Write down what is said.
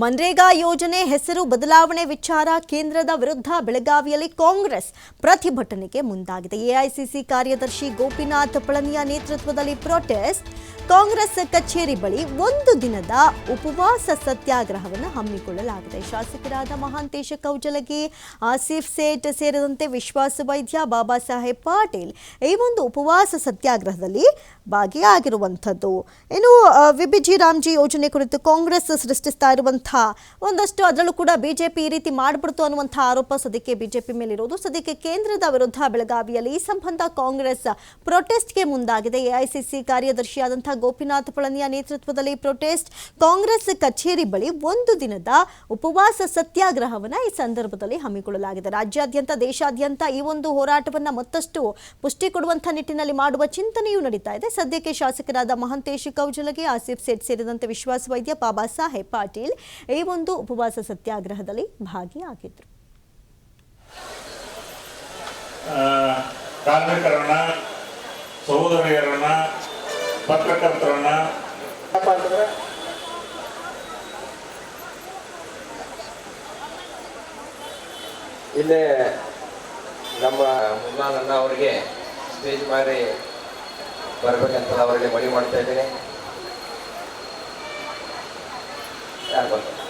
ಮನ್ರೇಗಾ ಯೋಜನೆ ಹೆಸರು ಬದಲಾವಣೆ ವಿಚಾರ ಕೇಂದ್ರದ ವಿರುದ್ಧ ಬೆಳಗಾವಿಯಲ್ಲಿ ಕಾಂಗ್ರೆಸ್ ಪ್ರತಿಭಟನೆಗೆ ಮುಂದಾಗಿದೆ. ಎಐಸಿಸಿ ಕಾರ್ಯದರ್ಶಿ ಗೋಪಿನಾಥ್ ಪಳನಿಯ ನೇತೃತ್ವದಲ್ಲಿ ಪ್ರೊಟೆಸ್ಟ್ ಕಾಂಗ್ರೆಸ್ ಕಚೇರಿ ಬಳಿ ಒಂದು ದಿನದ ಉಪವಾಸ ಸತ್ಯಾಗ್ರಹವನ್ನು ಹಮ್ಮಿಕೊಳ್ಳಲಾಗಿದೆ. ಶಾಸಕರಾದ ಮಹಾಂತೇಶ ಕೌಜಲಗಿ, ಆಸಿಫ್ ಸೇಠ್ ಸೇರಿದಂತೆ ವಿಶ್ವಾಸ ವೈದ್ಯ ಬಾಬಾ ಸಾಹೇಬ್ ಪಾಟೀಲ್ ಈ ಒಂದು ಉಪವಾಸ ಸತ್ಯಾಗ್ರಹದಲ್ಲಿ ಭಾಗಿಯಾಗಿರುವಂಥದ್ದು. ಇನ್ನು ವಿಬಿಜಿ ರಾಮ್ಜಿ ಯೋಜನೆ ಕುರಿತು ಕಾಂಗ್ರೆಸ್ ಸೃಷ್ಟಿಸ್ತಾ ಒಂದಷ್ಟು ಅದರಲ್ಲೂ ಕೂಡ ಬಿಜೆಪಿ ಈ ರೀತಿ ಮಾಡಿಬಿಡ್ತು ಅನ್ನುವಂಥ ಆರೋಪ ಸದ್ಯಕ್ಕೆ ಬಿಜೆಪಿ ಮೇಲಿರೋದು. ಸದ್ಯಕ್ಕೆ ಕೇಂದ್ರದ ವಿರುದ್ಧ ಬೆಳಗಾವಿಯಲ್ಲಿ ಈ ಸಂಬಂಧ ಕಾಂಗ್ರೆಸ್ ಪ್ರೊಟೆಸ್ಟ್ಗೆ ಮುಂದಾಗಿದೆ. ಎಐಸಿಸಿ ಕಾರ್ಯದರ್ಶಿಯಾದಂಥ ಗೋಪಿನಾಥ್ ಪಳನಿಯ ನೇತೃತ್ವದಲ್ಲಿ ಪ್ರೊಟೆಸ್ಟ್. ಕಾಂಗ್ರೆಸ್ ಕಚೇರಿ ಬಳಿ ಒಂದು ದಿನದ ಉಪವಾಸ ಸತ್ಯಾಗ್ರಹವನ್ನು ಈ ಸಂದರ್ಭದಲ್ಲಿ ಹಮ್ಮಿಕೊಳ್ಳಲಾಗಿದೆ. ರಾಜ್ಯಾದ್ಯಂತ, ದೇಶಾದ್ಯಂತ ಈ ಒಂದು ಹೋರಾಟವನ್ನ ಮತ್ತಷ್ಟು ಪುಷ್ಟಿ ಕೊಡುವಂಥ ನಿಟ್ಟಿನಲ್ಲಿ ಮಾಡುವ ಚಿಂತನೆಯೂ ನಡೀತಾ ಇದೆ. ಸದ್ಯಕ್ಕೆ ಶಾಸಕರಾದ ಮಹಂತೇಶ್ ಕೌಜಲಗೆ, ಆಸಿಫ್ ಸೇಠ್ ಸೇರಿದಂತೆ ವಿಶ್ವಾಸ ವೈದ್ಯ ಬಾಬಾ ಸಾಹೇಬ್ ಪಾಟೀಲ್ ಈ ಒಂದು ಉಪವಾಸ ಸತ್ಯಾಗ್ರಹದಲ್ಲಿ ಭಾಗಿಯಾಗಿದ್ರು. ಆ, ಕಾರ್ಮಿಕರನ್ನ ಸಹೋದರಿಯರನ್ನ ಪತ್ರಕರ್ತರನ್ನ. ಇಲ್ಲೇ ನಮ್ಮ ಮುನ್ನಾನನ್ನ ಅವರಿಗೆ ಸ್ಟೇಜ್ ಮಾಡಿ ಬರಬೇಕಂತ ಅವರಿಗೆ ಮನವಿ ಮಾಡ್ತಾ ಇದ್ದೀನಿ. 哎，我